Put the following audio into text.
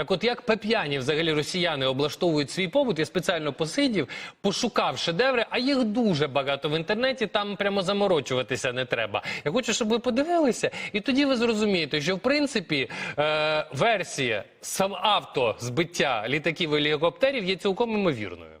Так от як пеп'яні взагалі росіяни облаштовують свій побут, я спеціально посидів, пошукав шедеври, а їх дуже багато в інтернеті, там прямо заморочуватися не треба. Я хочу, щоб ви подивилися, і тоді ви зрозумієте, що в принципі е, версія сам авто збиття літаків і гелікоптерів є цілком імовірною.